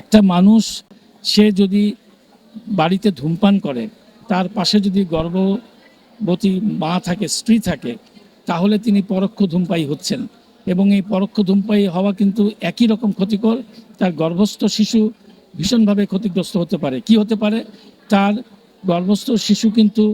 একটা মানুষ, সে যদি বাড়িতে ধূমপান করে, তার পাশে যদি গর্ভবতী মা থাকে, স্ত্রী থাকে, তাহলে তিনি পরোক্ষ ধূমপায়ী হচ্ছেন। এবং এই পরোক্ষ ধূমপায়ী হওয়া কিন্তু একই রকম ক্ষতিকর, তার গর্ভস্থ শিশু ভীষণভাবে ক্ষতিগ্রস্ত হতে পারে। কি হতে পারে? তার গর্ভস্থ শিশু কিন্তু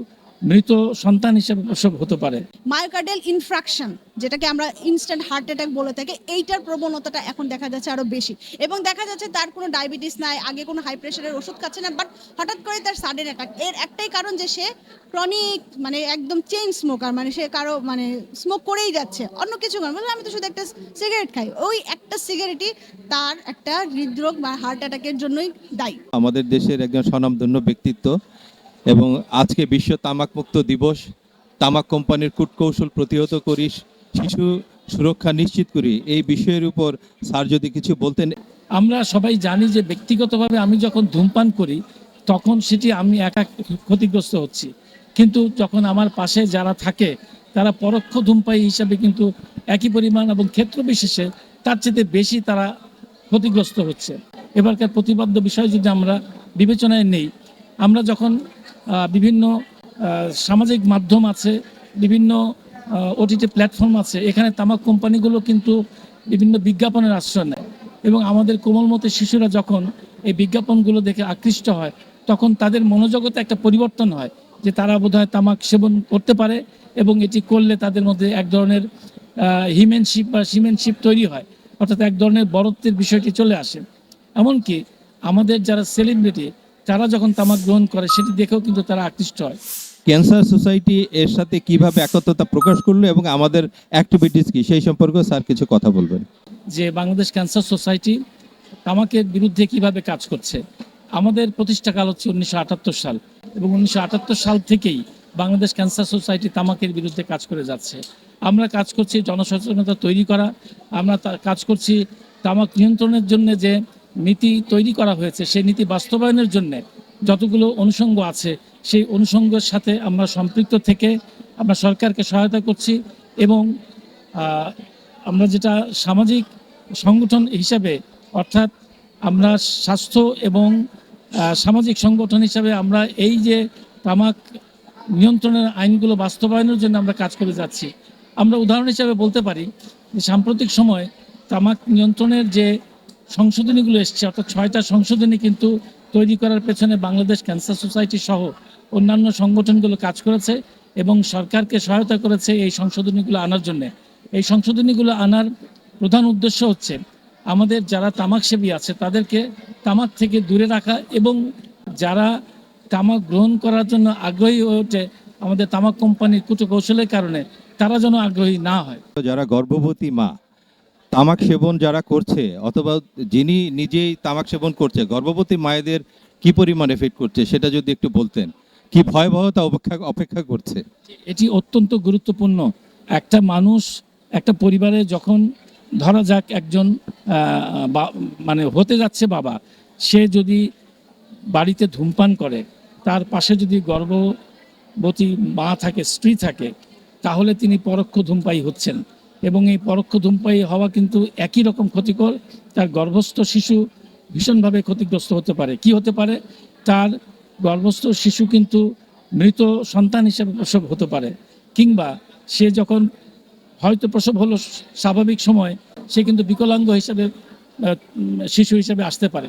মৃত সন্তান হিসেবে প্রসব হতে পারে। মায়োকার্ডিয়াল ইনফ্রাকশন যেটাকে আমরা ইনস্ট্যান্ট হার্ট অ্যাটাক বলে থাকি এইটার প্রবণতাটা এখন দেখা যাচ্ছে আরও বেশি। এবং দেখা যাচ্ছে তার কোনো ডায়াবেটিস নাই আগে কোনো হাই প্রেশারের ওষুধ খাচ্ছে না বাট হঠাৎ করে তার সাডেন অ্যাটাক এর একটাই কারণ যে সে ক্রনিক মানে একদম চেইন স্মোকার মানে সে কারও মানে স্মোক করেই যাচ্ছে অন্য কিছু কারণ মানে আমি তো শুধু একটা সিগারেট খাই। ওই একটা সিগারেটই তার একটা হৃদরোগ বা হার্ট অ্যাটাকের জন্যই দায়ী। আমাদের দেশের একজন স্বনামধন্য ব্যক্তিত্ব এবং আজকে বিশ্ব তামাকমুক্ত দিবস। তামাক কোম্পানির কূটকৌশল প্রতিহত করি, শিশু সুরক্ষা নিশ্চিত করি, এই বিষয়ের উপর স্যার যদি কিছু বলতেন। আমরা সবাই জানি যে ব্যক্তিগতভাবে আমি যখন ধূমপান করি, তখন সেটি আমি একা ক্ষতিগ্রস্ত হচ্ছি। কিন্তু যখন আমার পাশে যারা থাকে, তারা পরোক্ষ ধূমপায়ী হিসাবে কিন্তু একই পরিমাণ এবং ক্ষেত্র বিশেষে তার চেয়ে বেশি তারা ক্ষতিগ্রস্ত হচ্ছে। এবারকার প্রতিবদ্ধ বিষয় যদি আমরা বিবেচনায় নেই, আমরা যখন বিভিন্ন সামাজিক মাধ্যম আছে, বিভিন্ন ওটিটি প্ল্যাটফর্ম আছে, এখানে তামাক কোম্পানিগুলো কিন্তু বিভিন্ন বিজ্ঞাপনের আশ্রয় নেয়। এবং আমাদের কোমলমতি শিশুরা যখন এই বিজ্ঞাপনগুলো দেখে আকৃষ্ট হয়, তখন তাদের মনোজগতে একটা পরিবর্তন হয় যে তারা বোধহয় তামাক সেবন করতে পারে এবং এটি করলে তাদের মধ্যে এক ধরনের হিমেনশিপ বা সিমেনশিপ তৈরি হয়, অর্থাৎ এক ধরনের বরত্বের বিষয়টি চলে আসে। এমনকি আমাদের যারা সেলিব্রিটি তারা যখন তামাক গ্রহণ করে সেটি দেখেও কিন্তু তারা আকৃষ্ট হয়। ক্যান্সার সোসাইটি এর সাথে কীভাবে একত্রতা প্রকাশ করল এবং আমাদের অ্যাক্টিভিটিস কি সেই সম্পর্কে স্যার কিছু কথা বলবেন। যে বাংলাদেশ ক্যান্সার সোসাইটি তামাকের বিরুদ্ধে কীভাবে কাজ করছে আমাদের প্রতিষ্ঠাকাল হচ্ছে উনিশশো আটাত্তর সাল এবং উনিশশো আটাত্তর সাল থেকেই বাংলাদেশ ক্যান্সার সোসাইটি তামাকের বিরুদ্ধে কাজ করে যাচ্ছে। আমরা কাজ করছি জনসচেতনতা তৈরি করা আমরা কাজ করছি তামাক নিয়ন্ত্রণের জন্য যে নীতি তৈরি করা হয়েছে, সেই নীতি বাস্তবায়নের জন্য যতগুলো অনুষঙ্গ আছে, সেই অনুষঙ্গের সাথে আমরা সম্পৃক্ত থেকে আমরা সরকারকে সহায়তা করছি এবং আমরা যেটা সামাজিক সংগঠন হিসাবে, অর্থাৎ আমরা স্বাস্থ্য এবং সামাজিক সংগঠন হিসাবে আমরা এই যে তামাক নিয়ন্ত্রণের আইনগুলো বাস্তবায়নের জন্য আমরা কাজ করে যাচ্ছি। আমরা উদাহরণ হিসাবে বলতে পারি যে সাম্প্রতিক সময় তামাক নিয়ন্ত্রণের যে সংশোধনীগুলো এসছে, অর্থাৎ ছয়টা সংশোধনী কিন্তু তৈরি করার পেছনে বাংলাদেশ ক্যান্সার সোসাইটি সহ অন্যান্য সংগঠনগুলো কাজ করেছে এবং সরকারকে সহায়তা করেছে এই সংশোধনীগুলো আনার জন্য। এই সংশোধনীগুলো আনার প্রধান উদ্দেশ্য হচ্ছে আমাদের যারা তামাক সেবী আছে তাদেরকে তামাক থেকে দূরে রাখা এবং যারা তামাক গ্রহণ করার জন্য আগ্রহী হয়ে ওঠে আমাদের তামাক কোম্পানির কৌশলের কারণে, তারা যেন আগ্রহী না হয়। যারা গর্ভবতী মা তামাক সেবন যারা করছে, অথবা যিনি নিজেই তামাক সেবন করছে, গর্ভবতী মায়েদের কি পরিমাণ এফেক্ট করছে সেটা যদি একটু বলতেন। কি ভয়াবহতা অপেক্ষা অপেক্ষা করছে? এটি অত্যন্ত গুরুত্বপূর্ণ। একটা মানুষ, একটা পরিবারে যখন ধরা যাক একজন মানে হতে যাচ্ছে বাবা, সে যদি বাড়িতে ধূমপান করে, তার পাশে যদি গর্ভবতী মা থাকে, স্ত্রী থাকে, তাহলে তিনি পরোক্ষ ধূমপায়ী হচ্ছেন। এবং এই পরোক্ষ ধূমপায়ী হওয়া কিন্তু একই রকম ক্ষতিকর। তার গর্ভস্থ শিশু ভীষণভাবে ক্ষতিগ্রস্ত হতে পারে। কি হতে পারে? তার গর্ভস্থ শিশু কিন্তু মৃত সন্তান হিসেবে প্রসব হতে পারে। কিংবা সে যখন হয়তো প্রসব হলো স্বাভাবিক সময়, সে কিন্তু বিকলাঙ্গ হিসেবে শিশু হিসেবে আসতে পারে।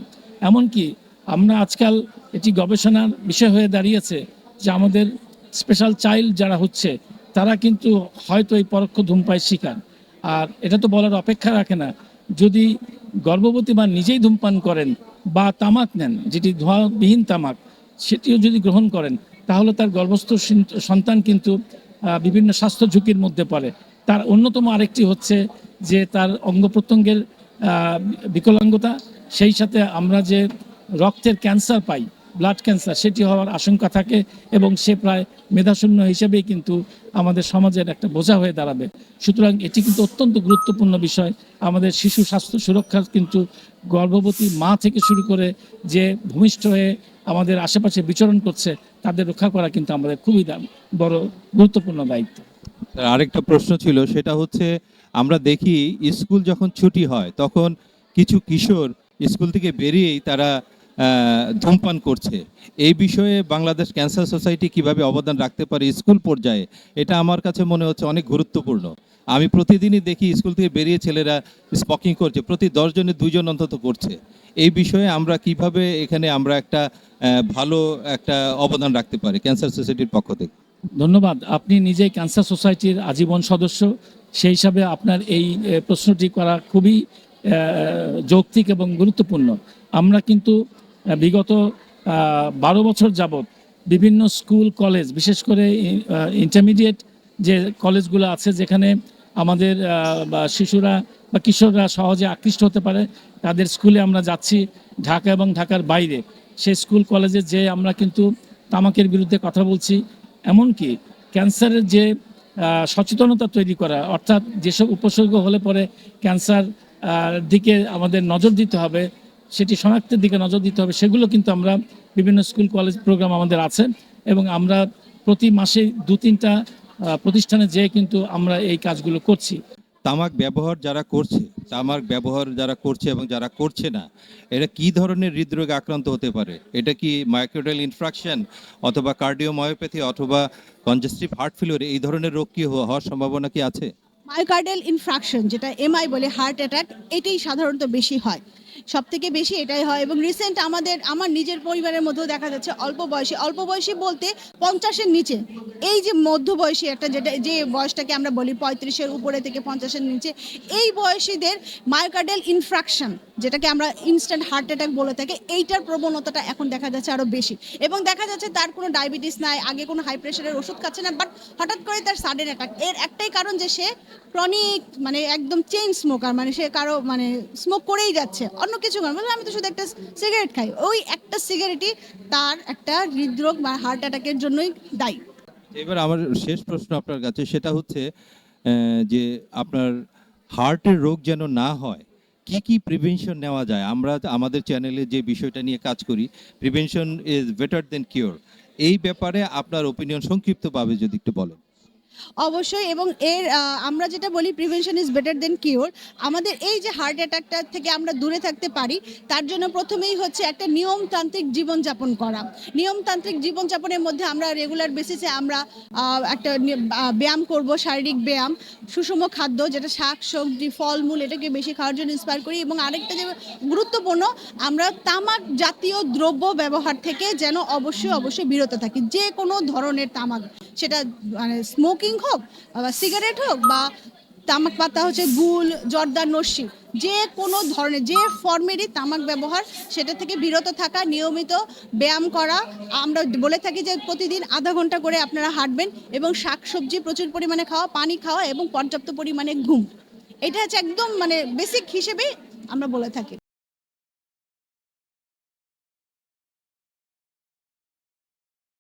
এমনকি আমরা আজকাল এটি গবেষণার বিষয় হয়ে দাঁড়িয়েছে যে আমাদের স্পেশাল চাইল্ড যারা হচ্ছে তারা কিন্তু হয়তো এই পরোক্ষ ধূমপায়ের শিকার। আর এটা তো বলার অপেক্ষা রাখে না। যদি গর্ভবতী মা নিজেই ধূমপান করেন বা তামাক নেন, যেটি ধোঁয়াবিহীন তামাক, সেটিও যদি গ্রহণ করেন, তাহলে তার গর্ভস্থ সন্তান কিন্তু বিভিন্ন স্বাস্থ্য ঝুঁকির মধ্যে পড়ে। তার অন্যতম আরেকটি হচ্ছে যে তার অঙ্গ প্রত্যঙ্গের বিকলাঙ্গতা, সেই সাথে আমরা যে রক্তের ক্যান্সার পাই ব্লাড ক্যান্সার সেটি হওয়ার আশঙ্কা থাকে এবং সে প্রায় মেধাশূন্য হিসেবেই কিন্তু আমাদের সমাজের একটা বোঝা হয়ে দাঁড়াবে। সুতরাং এটি কিন্তু অত্যন্ত গুরুত্বপূর্ণ বিষয়। আমাদের শিশু স্বাস্থ্য সুরক্ষার কিন্তু গর্ভবতী মা থেকে শুরু করে যে ভূমিষ্ঠ হয়ে আমাদের আশেপাশে বিচরণ করছে, তাদের রক্ষা করা কিন্তু আমাদের খুবই বড় গুরুত্বপূর্ণ দায়িত্ব। আরেকটা প্রশ্ন ছিল, সেটা হচ্ছে আমরা দেখি স্কুল যখন ছুটি হয়, তখন কিছু কিশোর স্কুল থেকে বেরিয়েই তারা ধূমপান করছে। এই বিষয়ে বাংলাদেশ ক্যান্সার সোসাইটি কীভাবে অবদান রাখতে পারে স্কুল পর্যায়ে, এটা আমার কাছে মনে হচ্ছে অনেক গুরুত্বপূর্ণ। আমি প্রতিদিনই দেখি স্কুল থেকে বেরিয়ে ছেলেরা স্মোকিং করছে, প্রতি দশজনে দুজন অন্তত করছে। এই বিষয়ে আমরা কীভাবে এখানে আমরা একটা ভালো একটা অবদান রাখতে পারি ক্যান্সার সোসাইটির পক্ষ থেকে? ধন্যবাদ। আপনি নিজেই ক্যান্সার সোসাইটির আজীবন সদস্য, সেই হিসাবে আপনার এই প্রশ্নটি করা খুবই যৌক্তিক এবং গুরুত্বপূর্ণ। আমরা কিন্তু বিগত বারো বছর যাবৎ বিভিন্ন স্কুল, কলেজ, বিশেষ করে ইন্টারমিডিয়েট যে কলেজগুলো আছে যেখানে আমাদের শিশুরা বা কিশোররা সহজে আকৃষ্ট হতে পারে, তাদের স্কুলে আমরা যাচ্ছি ঢাকা এবং ঢাকার বাইরে। সেই স্কুল, কলেজে যে আমরা কিন্তু তামাকের বিরুদ্ধে কথা বলছি, এমনকি ক্যান্সারের যে সচেতনতা তৈরি করা, অর্থাৎ যেসব উপসর্গ হলে পরে ক্যান্সার দিকে আমাদের নজর দিতে হবে সেটি শনাক্তের দিকে নজর দিতে হবে। সেগুলো কিন্তু আমরা বিভিন্ন স্কুল কলেজ প্রোগ্রাম আমাদের আছে এবং আমরা প্রতি মাসে দু তিনটা প্রতিষ্ঠানে যেয়ে কিন্তু আমরা এই কাজগুলো করছি। তামাক ব্যবহার যারা করছে তামাক ব্যবহার যারা করছে এবং যারা করছে না এটা কি ধরনের হৃদরোগে আক্রান্ত হতে পারে? এটা কি মাইক্রোডাল ইনফ্রাকশন অথবা কার্ডিওমায়োপ্যাথি অথবা কনজেস্টিভ হার্ট ফেলিওর এই ধরনের রোগ কি হওয়ার সম্ভাবনা কি আছে? মায়োকার্ডিয়াল ইনফ্রাকশন যেটা এমআই বলে হার্ট অ্যাটাক এটাই সাধারণত বেশি হয়। সব থেকে বেশি এটাই হয় এবং রিসেন্ট আমাদের, আমার নিজের পরিবারের মধ্যেও দেখা যাচ্ছে অল্প বয়সী অল্প বয়সী বলতে পঞ্চাশের নিচে। এই যে মধ্যবয়সী একটা যেটা, যে বয়সটাকে আমরা বলি পঁয়ত্রিশের উপরে থেকে পঞ্চাশের নিচে, এই বয়সীদের মায়োকার্ডিয়াল ইনফ্রাকশন যেটাকে আমরা ইনস্ট্যান্ট হার্ট অ্যাটাক বলে থাকি, এইটার প্রবণতাটা এখন দেখা যাচ্ছে আরও বেশি। এবং দেখা যাচ্ছে তার কোনো ডায়াবেটিস নাই, আগে কোনো হাই প্রেশারের ওষুধ খাচ্ছে না বাট হঠাৎ করে তার সাডেন অ্যাটাক এর একটাই কারণ যে সে ক্রনিক মানে একদম চেইন স্মোকার মানে সে কারও মানে স্মোক করেই যাচ্ছে। অন্য কিছু কারণ বলে আমি তো শুধু একটা সিগারেট খাই। ওই একটা সিগারেটই তার একটা হৃদরোগ বা হার্ট অ্যাটাকের জন্যই দায়ী। এবার আমার শেষ প্রশ্ন আপনার কাছে, সেটা হচ্ছে যে আপনার হার্টের রোগ যেন না হয়, কি কি প্রিভেনশন নেওয়া যায়? আমরা আমাদের চ্যানেলে যে বিষয়টা নিয়ে কাজ করি prevention is better than cure এই ব্যাপারে আপনার ওপিনিয়ন সংক্ষিপ্তভাবে যদি একটু বলেন। অবশ্যই এবং এর আমরা যেটা বলি prevention is better than cure আমাদের এই যে হার্ট অ্যাটাকটা থেকে আমরা দূরে থাকতে পারি, তার জন্য প্রথমেই হচ্ছে একটা নিয়মতান্ত্রিক জীবনযাপন করা। নিয়মতান্ত্রিক জীবনযাপনের মধ্যে আমরা রেগুলার বেসিসে আমরা একটা ব্যায়াম করব, শারীরিক ব্যায়াম, সুষম খাদ্য যেটা শাক, সবজি, ফলমূল এটাকে বেশি খাওয়ার জন্য ইন্সপায়ার করি এবং আরেকটা যে গুরুত্বপূর্ণ, আমরা তামাক জাতীয় দ্রব্য ব্যবহার থেকে যেন অবশ্যই অবশ্যই বিরত থাকি। যে কোনো ধরনের তামাক, সেটা মানে স্মোকিং হোক বা সিগারেট হোক বা তামাক পাতা হচ্ছে গুল, জর্দার নস্যি যে কোনো ধরনের, যে ফর্মেরই তামাক ব্যবহার, সেটা থেকে বিরত থাকা, নিয়মিত ব্যায়াম করা, আমরা বলে থাকি যে প্রতিদিন আধা ঘণ্টা করে আপনারা হাঁটবেন এবং শাকসবজি প্রচুর পরিমাণে খাওয়া, পানি খাওয়া এবং পর্যাপ্ত পরিমাণে ঘুম। এটা হচ্ছে একদম মানে বেসিক হিসেবে আমরা বলে থাকি।